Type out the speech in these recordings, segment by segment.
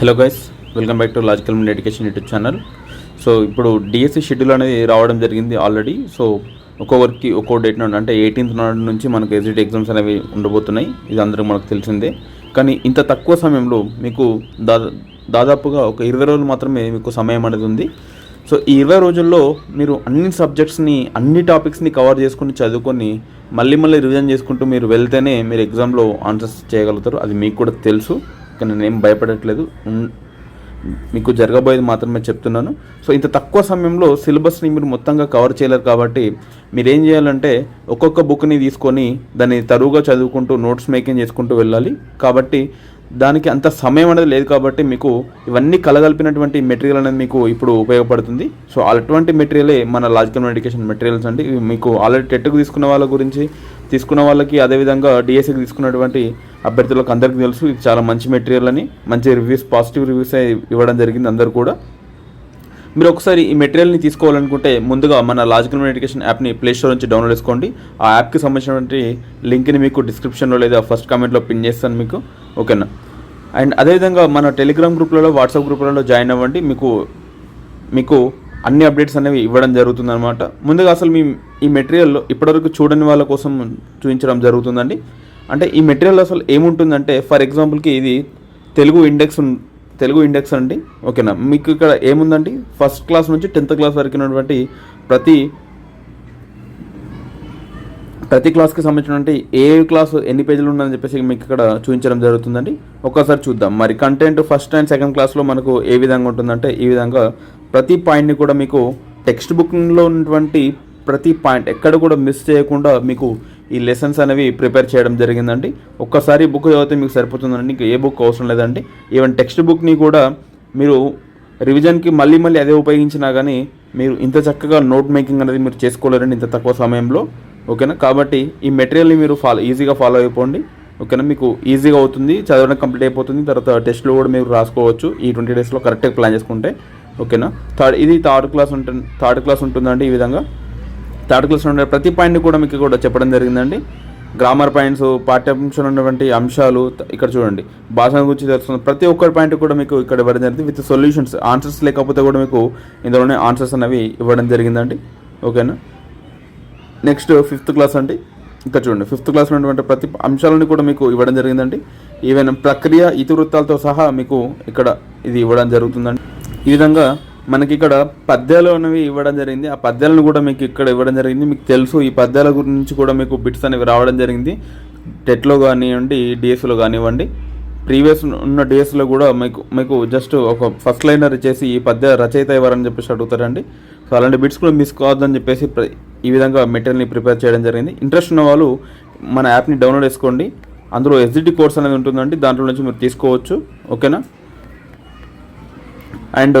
Hello guys welcome back to logical media education YouTube channel so ఇప్పుడు DSC schedule అనేది రావడం జరిగింది already so ఒక్కొక్కరికి ఒక్కో డేట్ నుండి అంటే ఎయిటీన్త్ నాడు నుంచి మనకు ఎస్జిటి ఎగ్జామ్స్ అనేవి ఉండబోతున్నాయి. ఇది అందరికీ మనకు తెలిసిందే. కానీ ఇంత తక్కువ సమయంలో మీకు దాదా దాదాపుగా ఒక ఇరవై రోజులు మాత్రమే మీకు సమయం అనేది ఉంది. సో ఈ ఇరవై రోజుల్లో మీరు అన్ని సబ్జెక్ట్స్ని అన్ని టాపిక్స్ని కవర్ చేసుకుని చదువుకొని మళ్ళీ మళ్ళీ రివిజన్ చేసుకుంటూ మీరు వెళ్తేనే మీరు ఎగ్జామ్లో ఆన్సర్స్ చేయగలుగుతారు. అది మీకు కూడా తెలుసు. కానీ నేనేం భయపడట్లేదు. మీకు జరగబోయేది మాత్రమే చెప్తున్నాను. సో ఇంత తక్కువ సమయంలో సిలబస్ని మీరు మొత్తంగా కవర్ చేయలేరు కాబట్టి మీరు ఏం చేయాలంటే ఒక్కొక్క బుక్ని తీసుకొని దాన్ని తరువుగా చదువుకుంటూ నోట్స్ మేకింగ్ చేసుకుంటూ వెళ్ళాలి. కాబట్టి దానికి అంత సమయం అనేది లేదు కాబట్టి మీకు ఇవన్నీ కలగలిపినటువంటి మెటీరియల్ అనేది మీకు ఇప్పుడు ఉపయోగపడుతుంది. సో అటువంటి మెటీరియలే మన లాజికల్ ఎడ్యుకేషన్ మెటీరియల్స్ అండి. ఇవి మీకు ఆల్రెడీ టెట్కు తీసుకున్న వాళ్ళ గురించి తీసుకున్న వాళ్ళకి అదేవిధంగా డిఎస్సికి తీసుకున్నటువంటి అభ్యర్థులకు అందరికీ తెలుసు. ఇది చాలా మంచి మెటీరియల్ అని మంచి రివ్యూస్ పాజిటివ్ రివ్యూస్ ఇవ్వడం జరిగింది అందరు కూడా. మీరు ఒకసారి ఈ మెటీరియల్ని తీసుకోవాలనుకుంటే ముందుగా మన లాజికల్ ఎడ్యుకేషన్ యాప్ని ప్లేస్టోర్ నుంచి డౌన్లోడ్ చేసుకోండి. ఆ యాప్కి సంబంధించినటువంటి లింక్ని మీకు డిస్క్రిప్షన్లో లేదా ఫస్ట్ కామెంట్లో పిన్ చేస్తాను మీకు. ఓకేనా అండ్ అదేవిధంగా మన టెలిగ్రామ్ గ్రూప్లలో వాట్సాప్ గ్రూప్లలో జాయిన్ అవ్వండి. మీకు మీకు అన్ని అప్డేట్స్ అనేవి ఇవ్వడం జరుగుతుంది అనమాట ముందుగా అసలు మీ ఈ మెటీరియల్లో ఇప్పటివరకు చూడని వాళ్ళ కోసం చూపించడం జరుగుతుందండి. అంటే ఈ మెటీరియల్ అసలు ఏముంటుందంటే ఫర్ ఎగ్జాంపుల్కి ఇది తెలుగు ఇండెక్స్ తెలుగు ఇండెక్స్ అండి. ఓకేనా? మీకు ఇక్కడ ఏముందండి? ఫస్ట్ క్లాస్ నుంచి టెన్త్ క్లాస్ వరకు ఉన్నటువంటి ప్రతి ప్రతి క్లాస్కి సంబంధించినటువంటి ఏ క్లాస్ ఎన్ని పేజీలు ఉందని చెప్పేసి మీకు ఇక్కడ చూపించడం జరుగుతుందండి. ఒక్కసారి చూద్దాం. మరి కంటెంట్ ఫస్ట్ అండ్ సెకండ్ క్లాస్లో మనకు ఏ విధంగా ఉంటుందంటే ఈ విధంగా ప్రతి పాయింట్ని కూడా మీకు టెక్స్ట్ బుక్లో ఉన్నటువంటి ప్రతి పాయింట్ ఎక్కడ కూడా మిస్ చేయకుండా మీకు ఈ లెసన్స్ అనేవి ప్రిపేర్ చేయడం జరిగిందండి. ఒక్కసారి బుక్ చదివితే మీకు సరిపోతుందండి ఇంకా ఏ బుక్ అవసరం లేదండి. ఈవెన్ టెక్స్ట్ బుక్ని కూడా మీరు రివిజన్కి మళ్ళీ మళ్ళీ అదే ఉపయోగించినా కానీ మీరు ఇంత చక్కగా నోట్ మేకింగ్ అనేది మీరు చేసుకోలేరండి ఇంత తక్కువ సమయంలో. ఓకేనా? కాబట్టి ఈ మెటీరియల్ని మీరు ఫాలో ఈజీగా ఫాలో అయిపోండి. ఓకేనా? మీకు ఈజీగా అవుతుంది. చదవడం కంప్లీట్ అయిపోతుంది. తర్వాత టెస్ట్లో కూడా మీరు రాసుకోవచ్చు. ఈ ట్వంటీ డేస్లో కరెక్ట్గా ప్లాన్ చేసుకుంటే. ఓకేనా? థర్డ్ ఇది థర్డ్ క్లాస్ ఉంటుంది థర్డ్ క్లాస్ ఉంటుందండి ఈ విధంగా. థర్డ్ క్లాస్లో ఉండే ప్రతి పాయింట్ని కూడా మీకు కూడా చెప్పడం జరిగిందండి. గ్రామర్ పాయింట్స్ పాఠ్యాంశంలో ఉన్నటువంటి అంశాలు ఇక్కడ చూడండి. భాష గురించి తెలుస్తుంది ప్రతి ఒక్క పాయింట్ కూడా మీకు ఇక్కడ ఇవ్వడం జరిగింది. విత్ సొల్యూషన్స్ ఆన్సర్స్ లేకపోతే కూడా మీకు ఇందులోనే ఆన్సర్స్ అనేవి ఇవ్వడం జరిగిందండి. ఓకేనా? నెక్స్ట్ ఫిఫ్త్ క్లాస్ అండి. ఇంకా చూడండి. ఫిఫ్త్ క్లాస్లో ఉన్నటువంటి ప్రతి అంశాలను కూడా మీకు ఇవ్వడం జరిగిందండి. ఈవెన్ ప్రక్రియ ఇతివృత్తాలతో సహా మీకు ఇక్కడ ఇది ఇవ్వడం జరుగుతుందండి. ఈ విధంగా మనకి ఇక్కడ పద్యాలు అనేవి ఇవ్వడం జరిగింది. ఆ పద్యాలను కూడా మీకు ఇక్కడ ఇవ్వడం జరిగింది. మీకు తెలుసు ఈ పద్యాల గురించి కూడా మీకు బిట్స్ అనేవి రావడం జరిగింది. టెట్లో కానివ్వండి డిఎస్లో కానివ్వండి. ప్రీవియస్ ఉన్న డేస్లో కూడా మీకు మీకు జస్ట్ ఒక ఫస్ట్ లైనర్ ఇచ్చేసి ఈ పద్య రచయిత ఎవరని చెప్పేసి అడుగుతారండి. సో అలాంటి బిట్స్ కూడా మిస్ కావద్దని చెప్పేసి ఈ విధంగా మెటీరియల్ని ప్రిపేర్ చేయడం జరిగింది. ఇంట్రెస్ట్ ఉన్న వాళ్ళు మన యాప్ని డౌన్లోడ్ చేసుకోండి. అందులో ఎస్జిటి కోర్స్ అనేది ఉంటుందండి. దాంట్లో నుంచి మీరు తీసుకోవచ్చు. ఓకేనా? అండ్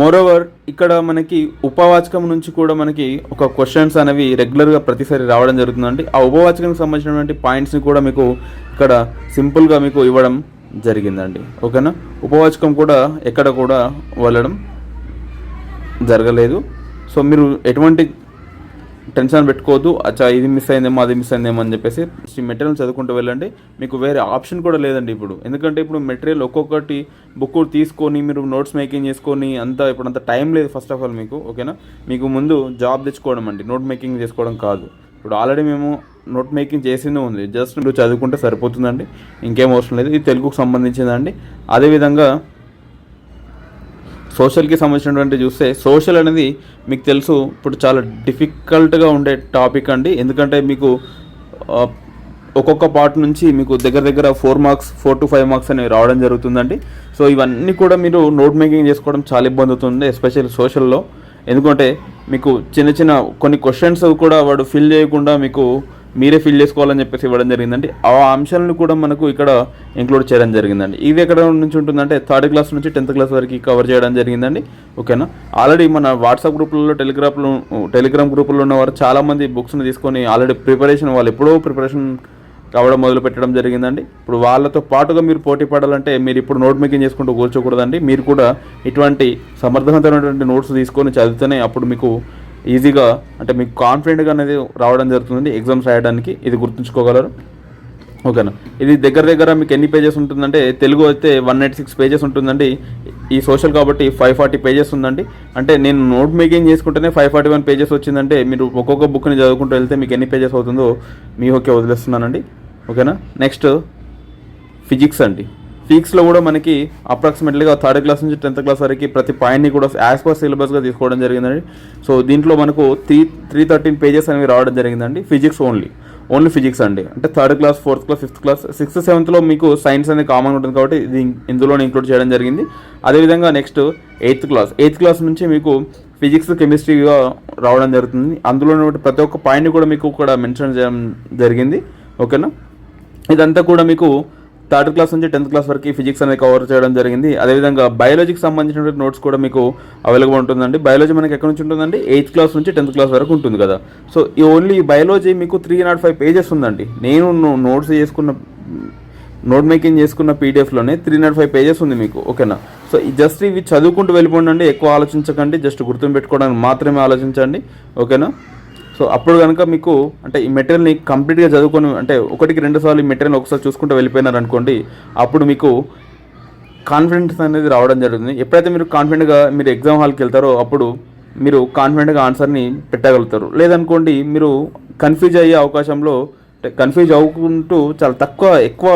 మోరోవర్ ఇక్కడ మనకి ఉపవాచకం నుంచి కూడా మనకి ఒక క్వశ్చన్స్ అనేవి రెగ్యులర్గా ప్రతిసారి రావడం జరుగుతుందండి. ఆ ఉపవాచకానికి సంబంధించినటువంటి పాయింట్స్ని కూడా మీకు ఇక్కడ సింపుల్గా మీకు ఇవ్వడం జరిగిందండి. ఓకేనా ఉపవాచకం కూడా ఎక్కడ కూడా వెళ్ళడం జరగలేదు. సో మీరు ఎటువంటి టెన్షన్ పెట్టుకోవద్దు. అచ్చా ఇది మిస్ అయిందేమో అది మిస్ అయిందేమో అని చెప్పేసి ఈ మెటీరియల్ చదువుకుంటూ వెళ్ళండి. మీకు వేరే ఆప్షన్ కూడా లేదండి ఇప్పుడు. ఎందుకంటే ఇప్పుడు మెటీరియల్ ఒక్కొక్కటి బుక్ తీసుకొని మీరు నోట్స్ మేకింగ్ చేసుకొని అంతా ఇప్పుడు అంత టైం లేదు ఫస్ట్ ఆఫ్ ఆల్ మీకు ఓకేనా మీకు ముందు జాబ్ తెచ్చుకోవడం అండి. నోట్ మేకింగ్ చేసుకోవడం కాదు. ఇప్పుడు ఆల్రెడీ మేము నోట్ మేకింగ్ చేసిందే ఉంది. జస్ట్ మీరు చదువుకుంటే సరిపోతుందండి. ఇంకేం అవసరం లేదు. ఇది తెలుగుకు సంబంధించిందండి. అదేవిధంగా సోషల్కి సంబంధించినటువంటి చూస్తే సోషల్ అనేది మీకు తెలుసు ఇప్పుడు చాలా డిఫికల్ట్గా ఉండే టాపిక్ అండి. ఎందుకంటే మీకు ఒక్కొక్క పార్ట్ నుంచి మీకు దగ్గర దగ్గర four marks four to five marks అనేవి రావడం జరుగుతుందండి. సో ఇవన్నీ కూడా మీరు నోట్ మేకింగ్ చేసుకోవడం చాలా ఇబ్బంది అవుతుంది ఎస్పెషల్లీ సోషల్లో. ఎందుకంటే మీకు చిన్న చిన్న కొన్ని క్వశ్చన్స్ కూడా వాడు ఫిల్ చేయకుండా మీకు మీరే ఫిల్ చేసుకోవాలని చెప్పేసి ఇవ్వడం జరిగిందండి. ఆ అంశాలను కూడా మనకు ఇక్కడ ఇంక్లూడ్ చేయడం జరిగిందండి. ఇది ఎక్కడ నుంచి ఉంటుందంటే థర్డ్ క్లాస్ నుంచి టెన్త్ క్లాస్ వరకు కవర్ చేయడం జరిగిందండి. ఓకేనా ఆల్రెడీ మన వాట్సాప్ గ్రూపులలో టెలిగ్రామ్లో టెలిగ్రామ్ గ్రూపుల్లో ఉన్న వారు చాలామంది బుక్స్ని తీసుకొని ఆల్రెడీ ప్రిపరేషన్ వాళ్ళు ఎప్పుడో ప్రిపరేషన్ రావడం మొదలుపెట్టడం జరిగిందండి. ఇప్పుడు వాళ్ళతో పాటుగా మీరు పోటీ పడాలంటే మీరు ఇప్పుడు నోట్ మేకింగ్ చేసుకుంటూ కూర్చోకూడదండి. మీరు కూడా ఇటువంటి సమర్థవంతమైనటువంటి నోట్స్ తీసుకొని చదివితేనే అప్పుడు మీకు ఈజీగా అంటే మీకు కాన్ఫిడెంట్గా అనేది రావడం జరుగుతుంది ఎగ్జామ్స్ రాయడానికి ఇది గుర్తుంచుకోగలరు. ఓకేనా? ఇది దగ్గర దగ్గర మీకు ఎన్ని పేజెస్ ఉంటుందంటే తెలుగు అయితే వన్ ఎయిట్ సిక్స్ పేజెస్ ఉంటుందండి. ఈ సోషల్ కాబట్టి ఫైవ్ ఫార్టీ పేజెస్ ఉందండి. అంటే నేను నోట్ మేకింగ్ చేసుకుంటేనే ఫైవ్ ఫార్టీ వన్ పేజెస్ వచ్చిందంటే మీరు ఒక్కొక్క బుక్ని చదువుకుంటూ వెళ్తే మీకు ఎన్ని పేజెస్ అవుతుందో మీ ఓకే వదిలేస్తున్నానండి. ఓకేనా? నెక్స్ట్ ఫిజిక్స్ అండి. ఫిజిక్స్లో కూడా మనకి అప్రాక్సిమేట్లీగా థర్డ్ క్లాస్ నుంచి టెన్త్ క్లాస్ వరకు ప్రతి పాయింట్ని కూడా యాజ్ పర్ సిలబస్గా తీసుకోవడం జరిగిందండి. సో దీంట్లో మనకు త్రీ త్రీ థర్టీన్ పేజెస్ అనేవి రావడం జరిగిందండి. ఫిజిక్స్ ఓన్లీ ఓన్లీ ఫిజిక్స్ అండి. అంటే third class fourth class fifth class sixth సెవెంత్లో మీకు సైన్స్ అనేది కామన్ ఉంటుంది కాబట్టి ఇది ఇందులోనే ఇంక్లూడ్ చేయడం జరిగింది. అదేవిధంగా next eighth class eighth class నుంచి మీకు ఫిజిక్స్ కెమిస్ట్రీగా రావడం జరుగుతుంది. అందులోనే ప్రతి ఒక్క పాయింట్ని కూడా మీకు కూడా మెన్షన్ చేయడం జరిగింది. ఓకేనా? ఇదంతా కూడా మీకు థర్డ్ క్లాస్ నుంచి టెన్త్ క్లాస్ వరకు ఫిజిక్స్ అనేది కవర్ చేయడం జరిగింది. అదేవిధంగా బయాలజీకి సంబంధించినటువంటి నోట్స్ కూడా మీకు అవైలబుల్ ఉంటుందండి. బయాలజీ మనకి ఎక్కడి నుంచి ఉంటుందండి? ఎయిత్ క్లాస్ నుంచి టెన్త్ క్లాస్ వరకు ఉంటుంది కదా. సో ఈ ఓన్లీ బయాలజీ మీకు త్రీ నాట్ ఫైవ్ పేజెస్ ఉందండి. నేను నోట్స్ చేసుకున్న నోట్ మేకింగ్ చేసుకున్న పీడిఎఫ్లోనే త్రీ నాట్ ఫైవ్ పేజెస్ ఉంది మీకు ఓకేనా? సో జస్ట్ ఇవి చదువుకుంటూ వెళ్ళిపోండి ఎక్కువ ఆలోచించకండి. జస్ట్ గుర్తు పెట్టుకోవడానికి మాత్రమే ఆలోచించండి ఓకేనా? సో అప్పుడు కనుక మీకు అంటే ఈ మెటీరియల్ని కంప్లీట్గా చదువుకొని అంటే ఒకటికి రెండు సార్లు ఈ మెటీరియల్ ఒకసారి చూసుకుంటూ వెళ్ళిపోయినారు అనుకోండి అప్పుడు మీకు కాన్ఫిడెన్స్ అనేది రావడం జరుగుతుంది. ఎప్పుడైతే మీరు కాన్ఫిడెంట్గా మీరు ఎగ్జామ్ హాల్కి వెళ్తారో అప్పుడు మీరు కాన్ఫిడెంట్గా ఆన్సర్ని పెట్టగలుగుతారు. లేదనుకోండి మీరు కన్ఫ్యూజ్ అయ్యే అవకాశంలో అంటే కన్ఫ్యూజ్ అవ్వుకుంటూ చాలా తక్కువ ఎక్కువ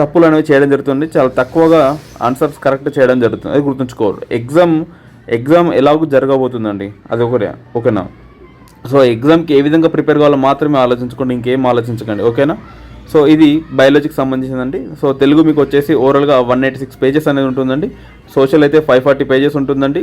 తప్పులు అనేవి చేయడం జరుగుతుంది. చాలా తక్కువగా ఆన్సర్స్ కరెక్ట్ చేయడం జరుగుతుంది. అది గుర్తుంచుకోవాలి. ఎగ్జామ్ ఎగ్జామ్ ఎలాగో జరగబోతుందండి? అది ఒకరే ఓకేనా? సో ఎగ్జామ్కి ఏ విధంగా ప్రిపేర్ కావాలో మాత్రమే ఆలోచించుకోండి ఇంకేం ఆలోచించకండి ఓకేనా? సో ఇది బయాలజీకి సంబంధించిందండి. సో తెలుగు మీకు వచ్చేసి ఓవరాల్గా వన్ ఎయిటీ సిక్స్ పేజెస్ అనేది ఉంటుందండి. సోషల్ అయితే ఫైవ్ ఫార్టీ పేజెస్ ఉంటుందండి.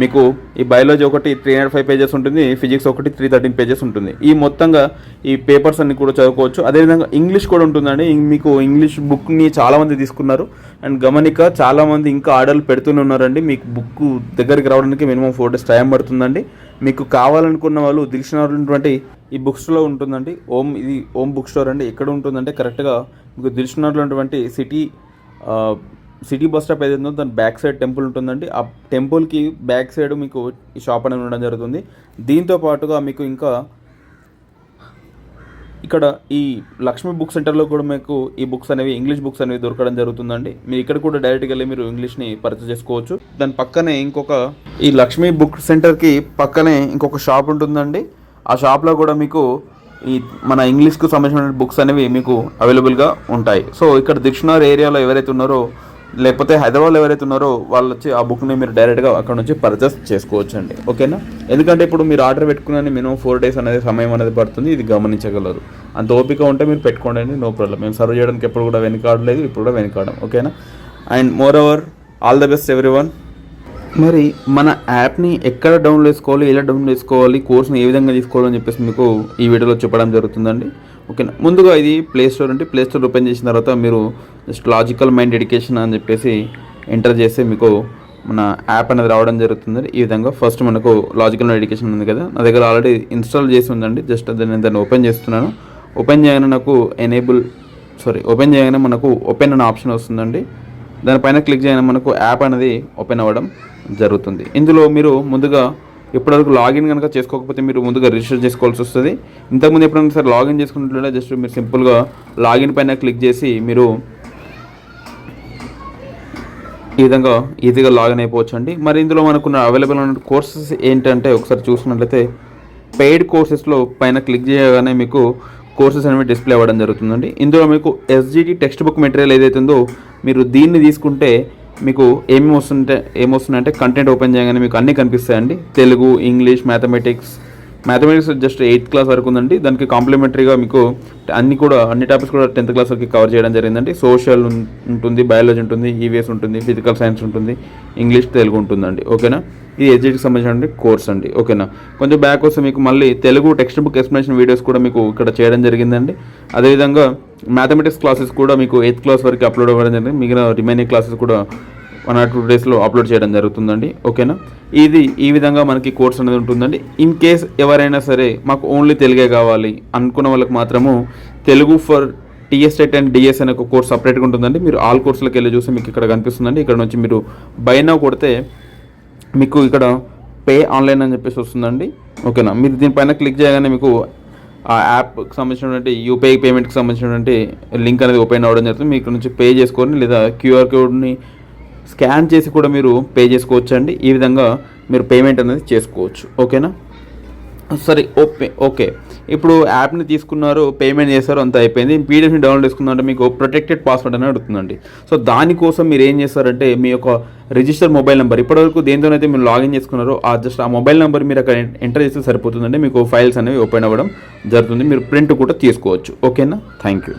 మీకు ఈ బయాలజీ ఒకటి త్రీ హండ్రెడ్ ఫైవ్ పేజెస్ ఉంటుంది ఫిజిక్స్ ఒకటి త్రీ థర్టీన్ పేజెస్ ఉంటుంది. ఈ మొత్తంగా ఈ పేపర్స్ అన్ని కూడా చదువుకోవచ్చు. అదేవిధంగా ఇంగ్లీష్ కూడా ఉంటుందండి. మీకు ఇంగ్లీష్ బుక్ని చాలామంది తీసుకున్నారు. అండ్ గమనిక చాలామంది ఇంకా ఆర్డర్లు పెడుతూనే ఉన్నారండి. మీకు బుక్ దగ్గరికి రావడానికి మినిమం ఫోర్ డేస్ టైం పడుతుందండి. మీకు కావాలనుకున్న వాళ్ళు దిల్షనటువంటి ఈ బుక్ స్టోర్లో ఉంటుందండి. ఓం ఇది ఓం బుక్ స్టోర్ అండి. ఎక్కడ ఉంటుందంటే కరెక్ట్గా మీకు దిల్షనటువంటి సిటీ సిటీ బస్ స్టాప్ ఏదైతే ఉందో దాని బ్యాక్ సైడ్ టెంపుల్ ఉంటుందండి. ఆ టెంపుల్కి బ్యాక్ సైడ్ మీకు ఈ షాప్ అనేది ఉండడం జరుగుతుంది. దీంతో పాటుగా మీకు ఇంకా ఇక్కడ ఈ లక్ష్మీ బుక్ సెంటర్లో కూడా మీకు ఈ బుక్స్ అనేవి ఇంగ్లీష్ బుక్స్ అనేవి దొరకడం జరుగుతుందండి. మీరు ఇక్కడ కూడా డైరెక్ట్గా వెళ్ళి మీరు ఇంగ్లీష్ని పర్చేస్ చేసుకోవచ్చు. దాని పక్కనే ఇంకొక ఈ లక్ష్మీ బుక్ సెంటర్కి పక్కనే ఇంకొక షాప్ ఉంటుందండి. ఆ షాప్లో కూడా మీకు ఈ మన ఇంగ్లీష్కు సంబంధించిన బుక్స్ అనేవి మీకు అవైలబుల్గా ఉంటాయి. సో ఇక్కడ దిక్షనరీ ఏరియాలో ఎవరైతే ఉన్నారో లేకపోతే హైదరాబాద్లో ఎవరైతే ఉన్నారో వాళ్ళు వచ్చి ఆ బుక్ని మీరు డైరెక్ట్గా అక్కడ నుంచి పర్చేస్ చేసుకోవచ్చు అండి ఓకేనా? ఎందుకంటే ఇప్పుడు మీరు ఆర్డర్ పెట్టుకున్న మినిమం ఫోర్ డేస్ అనేది సమయం అనేది పడుతుంది ఇది గమనించగలరు. అంత ఓపిక ఉంటే మీరు పెట్టుకోండి నో ప్రాబ్లం మేము సర్వ్ చేయడానికి ఎప్పుడు కూడా వెనుకాడలేదు ఇప్పుడు కూడా వెనకాడం ఓకేనా? And more over all the best everyone మరి మన యాప్ని ఎక్కడ డౌన్లోడ్ చేసుకోవాలి ఎలా డౌన్లోడ్ చేసుకోవాలి కోర్స్ని ఏ విధంగా తీసుకోవాలని చెప్పేసి మీకు ఈ వీడియోలో చెప్పడం జరుగుతుందండి. ఓకేనా? ముందుగా ఇది ప్లే స్టోర్ అంటే ప్లే స్టోర్ ఓపెన్ చేసిన తర్వాత మీరు జస్ట్ లాజికల్ మైండ్ ఎడ్యుకేషన్ అని చెప్పేసి ఎంటర్ చేస్తే మీకు మన యాప్ అనేది రావడం జరుగుతుంది ఈ విధంగా ఫస్ట్ మనకు లాజికల్ ఎడ్యుకేషన్ ఉంది కదా. నా దగ్గర ఆల్రెడీ ఇన్స్టాల్ చేసి ఉందండి. జస్ట్ దాన్ని దాన్ని ఓపెన్ చేస్తున్నాను. ఓపెన్ చేయగానే నాకు ఎనేబుల్ సారీ ఓపెన్ చేయగానే మనకు ఓపెన్ అనే ఆప్షన్ వస్తుందండి. దానిపైన క్లిక్ చేయడం మనకు యాప్ అనేది ఓపెన్ అవ్వడం జరుగుతుంది. ఇందులో మీరు ముందుగా ఇప్పటివరకు లాగిన్ కనుక చేసుకోకపోతే మీరు ముందుగా రిజిస్టర్ చేసుకోవాల్సి వస్తుంది. ఇంతకుముందు ఎప్పుడైనా సరే లాగిన్ చేసుకున్నట్లయితే జస్ట్ మీరు సింపుల్గా లాగిన్ పైన క్లిక్ చేసి మీరు ఈ విధంగా ఈజీగా లాగిన్ అయిపోవచ్చు అండి మరి ఇందులో మనకున్న అవైలబుల్ ఉన్న కోర్సెస్ ఏంటంటే ఒకసారి చూసినట్లయితే పెయిడ్ కోర్సెస్లో పైన క్లిక్ చేయగానే మీకు కోర్సెస్ అనేవి డిస్ప్లే అవ్వడం జరుగుతుందండి. ఇందులో మీకు ఎస్జిటి టెక్స్ట్ బుక్ మెటీరియల్ ఏదైతే ఉందో మీరు దీన్ని తీసుకుంటే మీకు ఏమి వస్తుంటే ఏమొస్తుందంటే కంటెంట్ ఓపెన్ చేయగానే మీకు అన్నీ కనిపిస్తాయండి. Telugu English mathematics mathematics just eighth class వరకు ఉందండి. దానికి కాంప్లిమెంటరీగా మీకు అన్ని కూడా అన్ని టాపిక్స్ కూడా టెన్త్ క్లాస్ వరకు కవర్ చేయడం జరిగిందండి. సోషల్ ఉంటుంది బయాలజీ ఉంటుంది ఈవీఎస్ ఉంటుంది ఫిజికల్ సైన్స్ ఉంటుంది ఇంగ్లీష్ తెలుగు ఉంటుందండి. ఓకేనా ఇది ఎడ్యుకేషన్ సంబంధించిన కోర్స్ అండి. ఓకేనా కొంచెం బ్యాక్ వస్తే మీకు మళ్ళీ Telugu text book explanation videos కూడా మీకు ఇక్కడ చేయడం జరిగిందండి. అదేవిధంగా మ్యాథమెటిక్స్ క్లాసెస్ కూడా మీకు ఎయిత్ క్లాస్ వరకు అప్లోడ్ అవ్వడం జరిగింది. మిగిలిన రిమైనింగ్ క్లాసెస్ కూడా వన్ ఆర్ టూ డేస్లో అప్లోడ్ చేయడం జరుగుతుందండి. ఓకేనా ఇది ఈ విధంగా మనకి కోర్స్ అనేది ఉంటుందండి. ఇన్ కేస్ ఎవరైనా సరే మాకు ఓన్లీ తెలుగే కావాలి అనుకున్న వాళ్ళకి మాత్రము Telugu for TS TET and DS అనే ఒక కోర్స్ సపరేట్గా ఉంటుందండి. మీరు ఆల్ కోర్సులకు వెళ్ళి చూసి మీకు ఇక్కడ కనిపిస్తుందండి. ఇక్కడ నుంచి మీరు బైనా కొడితే మీకు ఇక్కడ పే ఆన్లైన్ అని చెప్పేసి వస్తుందండి. ఓకేనా? మీరు దీనిపైన క్లిక్ చేయగానే మీకు ఆ యాప్కి సంబంధించినటువంటి యూపీఐ పేమెంట్కి సంబంధించినటువంటి లింక్ అనేది ఓపెన్ అవ్వడం జరుగుతుంది. మీకు నుంచి పే చేసుకొని లేదా క్యూఆర్ కోడ్ని స్కాన్ చేసి కూడా మీరు పే చేసుకోవచ్చు అండి ఈ విధంగా మీరు పేమెంట్ అనేది చేసుకోవచ్చు. ఓకేనా? సరే ఓకే ఓకే. ఇప్పుడు యాప్ని తీసుకున్నారు పేమెంట్ చేశారు అంత అయిపోయింది. పీడిఎఫ్ని డౌన్లోడ్ చేసుకున్నారంటే మీకు ప్రొటెక్టెడ్ పాస్వర్డ్ అని అడుగుతుందండి. సో దానికోసం మీరు ఏం చేస్తారంటే మీ యొక్క రిజిస్టర్ మొబైల్ నెంబర్ ఇప్పటివరకు దేనితోనైతే మీరు లాగిన్ చేసుకున్నారో ఆ జస్ట్ ఆ మొబైల్ నెంబర్ మీరు అక్కడ ఎంటర్ చేస్తే సరిపోతుందండి. మీకు ఫైల్స్ అనేవి ఓపెన్ అవ్వడం జరుగుతుంది. మీరు ప్రింట్ కూడా తీసుకోవచ్చు. ఓకేనా థ్యాంక్ యూ